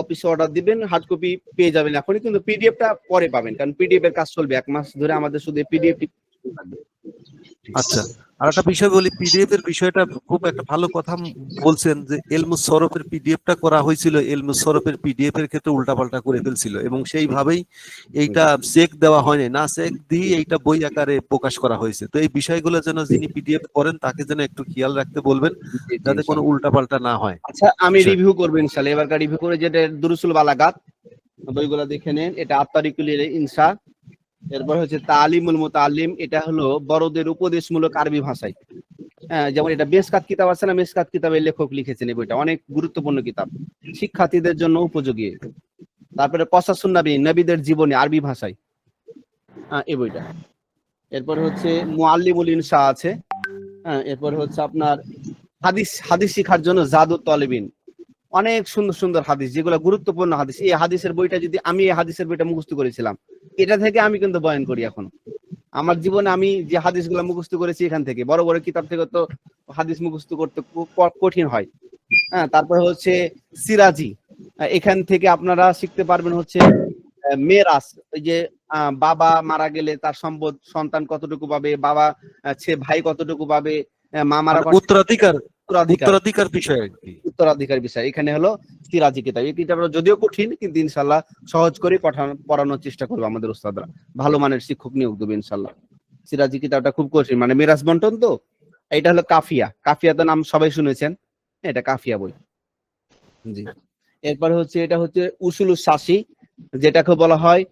অফিসে অর্ডার দিবেন hard copy পেয়ে যাবেন এখনই, কিন্তু পিডিএফটা পরে পাবেন, কারণ পিডিএফ এর কাজ চলবে এক মাস ধরে আমাদের শুধু পিডিএফ আচ্ছা আর একটা বিষয় বলি পিডিএফ এর বিষয়টা খুব একটা ভালো কথা বলছেন যে এলমুস সরফের পিডিএফটা করা হয়েছিল এলমুস সরফের পিডিএফ এর ক্ষেত্রে উল্টাপাল্টা করে ফেলছিল এবং সেইভাবেই এইটা চেক দেওয়া হয়নি। না চেক দিয়ে এইটা বই আকারে প্রকাশ করা হয়েছে। তো এই বিষয়গুলো যেন যিনি পিডিএফ করেন তাকে যেন একটু খেয়াল রাখতে বলবেন যাতে কোনো উল্টাপাল্টা না হয়। আচ্ছা আমি আচ্ছা। রিভিউ করব ইনশাল্লাহ এবারকার রিভিউ করে যেটা দুরুসুল বালাগাত বইগুলো দেখে নেন। এটা আত্মারিকুল ইনসা। এরপর হচ্ছে তালিমুল মুতালিম এটা হলো বড়দের উপদেশমূলক আরবি ভাষায়। হ্যাঁ যেমন এটা বেসকাত কিতাব আছে না মেসকাত কিতাবের লেখক লিখেছেন এই বইটা। অনেক গুরুত্বপূর্ণ কিতাব। শিক্ষার্থীদের জন্য উপযোগী। তারপরে কসাসুন নবী নবীদের জীবনী আরবি ভাষায়। হ্যাঁ এই বইটা। এরপর হচ্ছে মুআল্লিমুল ইনসা আছে। হ্যাঁ এরপর হচ্ছে আপনার হাদিস হাদিস শিখার জন্য জাদু তলেবিন অনেক সুন্দর সুন্দর হাদিস যেগুলো গুরুত্বপূর্ণ হাদিস। এই হাদিসের বইটা যদি আমি এই হাদিসের বইটা মুখস্থ করেছিলাম এটা থেকে আমি কিন্তু বয়ান করি এখন। আমার জীবনে আমি যে হাদিসগুলো মুখস্থ করেছি এখান থেকে বড় বড় কিতাব থেকে তো হাদিস মুখস্থ করতে কঠিন হয়। হ্যাঁ তারপরে হচ্ছে সিরাজি। এখান থেকে আপনারা শিখতে পারবেন হচ্ছে মেরাস ওই যে আহ, বাবা মারা গেলে তার সম্পদ সন্তান কতটুকু পাবে বাবা ভাই কতটুকু পাবে মা মারা মানে উত্তরাধিকার উত্তরাধিকার। বিষয় উত্তরাধিকার বিষয়। এখানে হলো সিরাজি কিতাব। এই কিতাবটা যদিও কঠিন, কিন্তু ইনশাল্লাহ সহজ করে পঠানো পড়ানোর চেষ্টা করব আমাদের উস্তাদরা। ভালো মানের শিক্ষক নিয়োগ দেবে ইনশাল্লাহ। সিরাজি কিতাবটা খুব কঠিন। মানে মিরাজ বন্টন তো? এটা হলো কাফিয়া। কাফিয়া তো নাম সবাই শুনেছেন। এটা কাফিয়া বই। জি। এরপর হচ্ছে, এটা হচ্ছে উসুলুস শাসি যেটাকে বলা হয়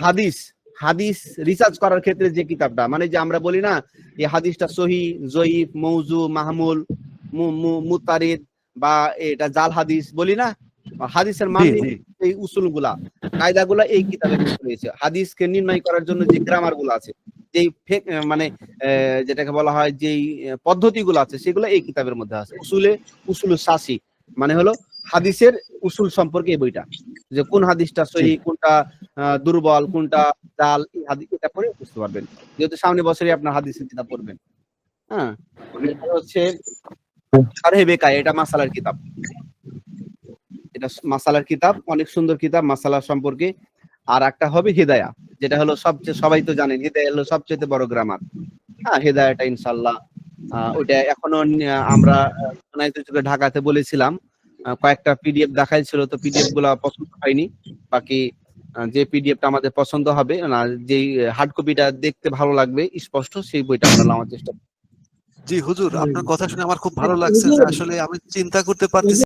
হাদিস। হাদিস রিসার্চ করার ক্ষেত্রে যে কিতাবটা মানে যে আমরা বলি না, এই হাদিসটা সহি, জয়ীফ, মৌজু, মাহমুল মুতারিদ বা এটা জাল হাদিস বলি না হাদিসের মান এই উসুলগুলা কায়দা গুলা এই কিতাবে রয়েছে হাদিসকে নির্ণয় করার জন্য যে গ্রামারগুলো আছে যে মানে যেটাকে বলা হয় যেই পদ্ধতি গুলো আছে সেগুলো এই কিতাবের মধ্যে আছে। উসুলে উসুল শাসি মানে হলো হাদিসের উসুল সম্পর্কে এই বইটা যে কোন হাদিসটা সহি কোনটা দুর্বল কোনটা জাল এই হাদিস এটা পড়ে বুঝতে পারবেন। যেহেতু সামনে বছরই আপনার হাদিসের কিতাব পড়বেন। হ্যাঁ? হচ্ছে বেকায় এটা মাসালার কিতাব। এটা মাসালার কিতাব, অনেক সুন্দর কিতাব মাসালা সম্পর্কে। আর একটা হবে হিদায়া, যেটা হলো সবচেয়ে, সবাই তো জানেন, হিদায়া হলো সবচেয়ে বড় গ্রামার হ্যাঁ হিদায়াটা ইনশাল্লাহ ওইটা এখনও আমরা ঢাকাতে বলেছিলাম। কয়েকটা পিডিএফ দেখাইছিল, তো পিডিএফগুলা পছন্দ হয়নি। বাকি যে পিডিএফটা আমাদের পছন্দ হবে, না, যেই হার্ড কপিটা দেখতে ভালো লাগবে, স্পষ্ট, সেই বইটা আমরা নেওয়ার চেষ্টা জি হুজুর আপনার কথা শুনে আমার খুব ভালো লাগছে যে আসলে আমি চিন্তা করতে পারতেছি